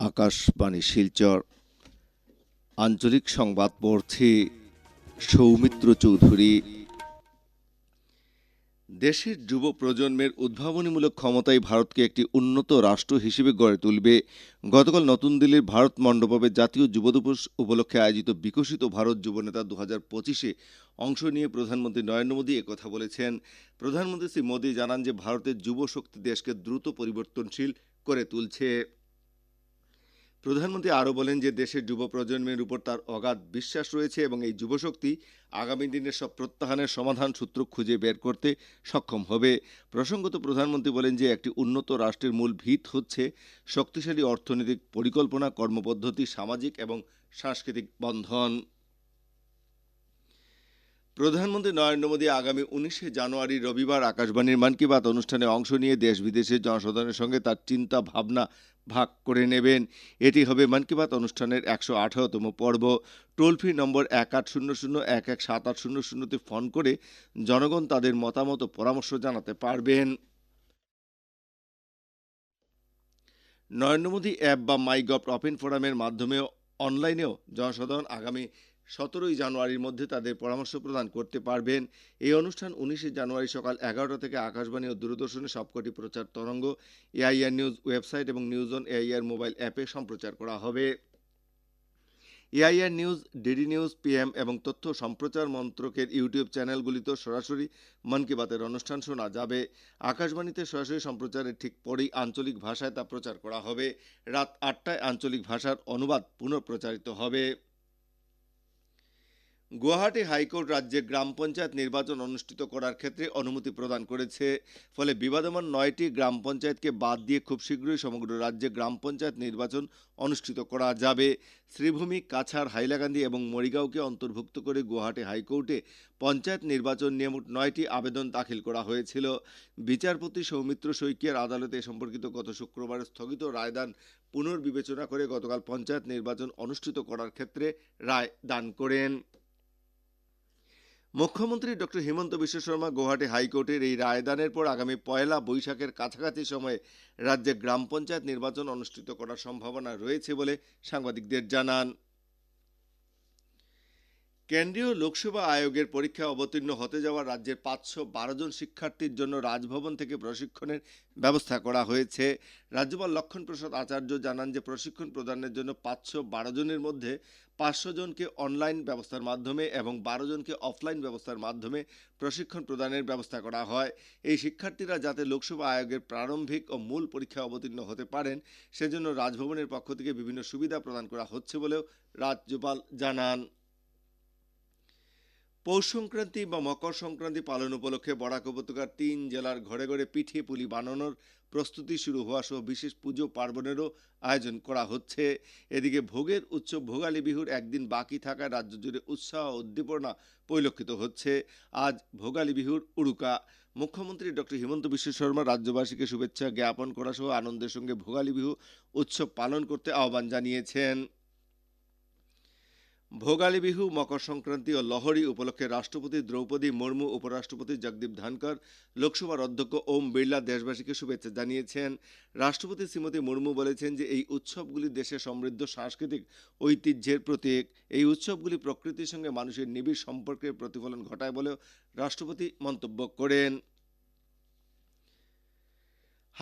আকাশবাণী শিলচর। আঞ্চলিক সংবাদ পড়ছি সৌমিত্র চৌধুরী। দেশের যুব প্রজন্মের উদ্ভাবনীমূলক ক্ষমতাই ভারতকে একটি উন্নত রাষ্ট্র হিসেবে গড়ে তুলবে। গতকাল নতুন দিল্লির ভারত মণ্ডপে জাতীয় যুব দিবস উপলক্ষে আয়োজিত বিকশিত ভারত যুবনেতা দু হাজার পঁচিশে অংশ নিয়ে প্রধানমন্ত্রী নরেন্দ্র মোদী একথা বলেছেন। প্রধানমন্ত্রী শ্রী মোদী জানান যে, ভারতের যুব শক্তি দেশকে দ্রুত পরিবর্তনশীল করে তুলছে। প্রধানমন্ত্রী আরও বলেন যে দেশের যুব প্রজন্মের উপর তার অগাধ বিশ্বাস রয়েছে এবং এই যুবশক্তি আগামী দিনের সব প্রত্যাহানের সমাধান সূত্র খুঁজে বের করতে সক্ষম হবে। প্রসঙ্গত প্রধানমন্ত্রী বলেন যে একটি উন্নত রাষ্ট্রের মূল ভিত হচ্ছে শক্তিশালী অর্থনৈতিক পরিকল্পনা, কর্মপদ্ধতি, সামাজিক এবং সাংস্কৃতিক বন্ধন। প্রধানমন্ত্রী নরেন্দ্র মোদী আগামী উনিশে জানুয়ারি রবিবার আকাশবাণীর মন কি বাত অনুষ্ঠানে অংশ নিয়ে দেশ বিদেশের জনসাধারণের সঙ্গে তার চিন্তা ভাবনা ভাগ করে নেবেন। এটি হবে মন কি বাত অনুষ্ঠানের একশো আঠারোতম পর্ব। টোল ফ্রি নম্বর এক আট শূন্য শূন্য, এক এক সাত আট শূন্য শূন্যতে ফোন করে জনগণ তাদের মতামত পরামর্শ জানাতে পারবেন। নরেন্দ্র মোদী অ্যাপ বা মাই গভ ওপেন ফোরামের মাধ্যমেও অনলাইনেও জনসাধারণ আগামী সতেরোই জানুয়ারির মধ্যে তাদের পরামর্শ প্রদান করতে পারবেন। এই অনুষ্ঠান উনিশে জানুয়ারি সকাল এগারোটা থেকে আকাশবাণী ও দূরদর্শনে সবকটি প্রচার তরঙ্গ, এআইআর নিউজ ওয়েবসাইট এবং নিউজ অন এআইআর মোবাইল অ্যাপে সম্প্রচার করা হবে। AIR news, DD news, PM এবং তথ্য সম্প্রচার মন্ত্রকের ইউটিউব চ্যানেলগুলিতেও সরাসরি মন কি বাতের অনুষ্ঠান শোনা যাবে। আকাশবাণীতে সরাসরি সম্প্রচারের ঠিক পরেই আঞ্চলিক ভাষায় তা প্রচার করা হবে। রাত আটটায় আঞ্চলিক ভাষার অনুবাদ পুনঃপ্রচারিত হবে। গুয়াহাটি হাইকোর্ট রাজ্যে গ্রাম পঞ্চায়েত নির্বাচন অনুষ্ঠিত করার ক্ষেত্রে অনুমতি প্রদান করেছে। ফলে বিবাদমান নয়টি গ্রাম পঞ্চায়েতকে বাদ দিয়ে খুব শীঘ্রই সমগ্র রাজ্যে গ্রাম পঞ্চায়েত নির্বাচন অনুষ্ঠিত করা যাবে। শ্রীভূমি, কাছাড়, হাইলাকান্দি এবং মরিগাঁওকে অন্তর্ভুক্ত করে গুয়াহাটি হাইকোর্টে পঞ্চায়েত নির্বাচন নিয়ে মোট নয়টি আবেদন দাখিল করা হয়েছিল। বিচারপতি সৌমিত্র শইকিয়ার আদালতে এ সম্পর্কিত গত শুক্রবার স্থগিত রায়দান পুনর্বিবেচনা করে গতকাল পঞ্চায়েত নির্বাচন অনুষ্ঠিত করার ক্ষেত্রে রায় দান করেন। মুখ্যমন্ত্রী ডক্টর হিমন্ত বিশ্ব শর্মা গুয়াহাটি হাইকোর্টের এই রায়দানের পর আগামী পয়লা বৈশাখের কাছাকাছি সময়ে রাজ্যে গ্রাম পঞ্চায়েত নির্বাচন অনুষ্ঠিত করার সম্ভাবনা রয়েছে বলে সাংবাদিকদের জানান। কেন্দ্রীয় লোকসভা আয়োগের পরীক্ষা অবতীর্ণ হতে যাওয়া রাজ্যের পাঁচশো বারো জন শিক্ষার্থীর জন্য রাজভবন থেকে প্রশিক্ষণের ব্যবস্থা করা হয়েছে। রাজ্যপাল লক্ষণ প্রসাদ আচার্য জানান যে, প্রশিক্ষণ প্রদানের জন্য পাঁচশো বারো জনের মধ্যে পাঁচশো জনকে অনলাইন ব্যবস্থার মাধ্যমে এবং বারো জনকে অফলাইন ব্যবস্থার মাধ্যমে প্রশিক্ষণ প্রদানের ব্যবস্থা করা হয়। এই শিক্ষার্থীরা যাতে লোকসভা আয়োগের প্রারম্ভিক ও মূল পরীক্ষা অবতীর্ণ হতে পারেন, সেজন্য রাজভবনের পক্ষ থেকে বিভিন্ন সুবিধা প্রদান করা হচ্ছে বলেও রাজ্যপাল জানান। পৌষ সংক্রান্তি বা মকর সংক্রান্তি পালন উপলক্ষে বরাক উপত্যকার তিন জেলার ঘরে ঘরে পিঠে পুলি বানানোর প্রস্তুতি শুরু হওয়া সহ বিশেষ পুজো পার্বণেরও আয়োজন করা হচ্ছে। এদিকে ভোগের উৎসব ভোগালী বিহুর একদিন বাকি থাকায় রাজ্য জুড়ে উৎসাহ উদ্দীপনা পরিলক্ষিত হচ্ছে। আজ ভোগালী বিহুর উড়ুকা। মুখ্যমন্ত্রী ডক্টর হিমন্ত বিশ্ব শর্মা রাজ্যবাসীকে শুভেচ্ছা জ্ঞাপন করা সহ আনন্দের সঙ্গে ভোগালী বিহু উৎসব পালন করতে আহ্বান জানিয়েছেন। ভোগালী বিহু মকর সংক্রান্তি ও লহরী উপলক্ষে রাষ্ট্রপতি দ্রৌপদী মুর্মু, উপরাষ্ট্রপতি জগদীপ ধনকর লোকসভার অধ্যক্ষ ওম বিড়লা দেশবাসীকে শুভেচ্ছা জানিয়েছেন। রাষ্ট্রপতি শ্রীমতী মুর্মু বলেছেন যে, এই উৎসবগুলি দেশের সমৃদ্ধ সাংস্কৃতিক ঐতিহ্যের প্রতীক। এই উৎসবগুলি প্রকৃতির সঙ্গে মানুষের নিবিড় সম্পর্কের প্রতিফলন ঘটায় বলেও রাষ্ট্রপতি মন্তব্য করেন।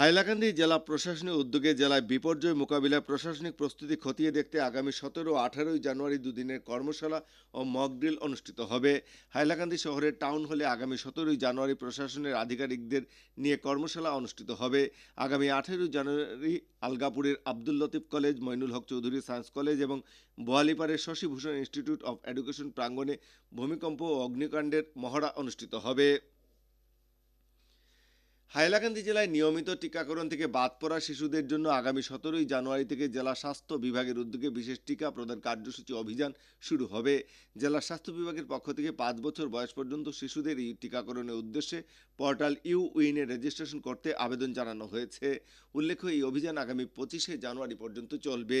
হাইলাকান্দি জেলা প্রশাসনিক উদ্যোগে জেলায় বিপর্যয় মোকাবিলায় প্রশাসনিক প্রস্তুতি খতিয়ে দেখতে আগামী সতেরো আঠারোই জানুয়ারি দুদিনের কর্মশালা ও মকড্রিল অনুষ্ঠিত হবে। হাইলাকান্দি শহরের টাউন হলে আগামী সতেরোই জানুয়ারি প্রশাসনের আধিকারিকদের নিয়ে কর্মশালা অনুষ্ঠিত হবে। আগামী আঠেরোই জানুয়ারি আলগাপুরের Abdul Latif college, Moinul Haque Chowdhury science college এবং বোয়ালিপাড়ের শশীভূষণ ইনস্টিটিউট অফ এডুকেশন প্রাঙ্গণে ভূমিকম্প ও অগ্নিকাণ্ডের মহড়া অনুষ্ঠিত হবে। হাইলাকান্দি জেলায় নিয়মিত টিকাকরণ থেকে বাদ পড়া শিশুদের জন্য আগামী সতেরোই জানুয়ারি থেকে জেলা স্বাস্থ্য বিভাগের উদ্যোগে বিশেষ টিকা প্রদান কার্যসূচি অভিযান শুরু হবে। জেলা স্বাস্থ্য বিভাগের পক্ষ থেকে পাঁচ বছর বয়স পর্যন্ত শিশুদের এই টিকাকরণের উদ্দেশ্যে পোর্টাল ইউ উইনে রেজিস্ট্রেশন করতে আবেদন জানানো হয়েছে। উল্লেখ্য, এই অভিযান আগামী পঁচিশে জানুয়ারি পর্যন্ত চলবে।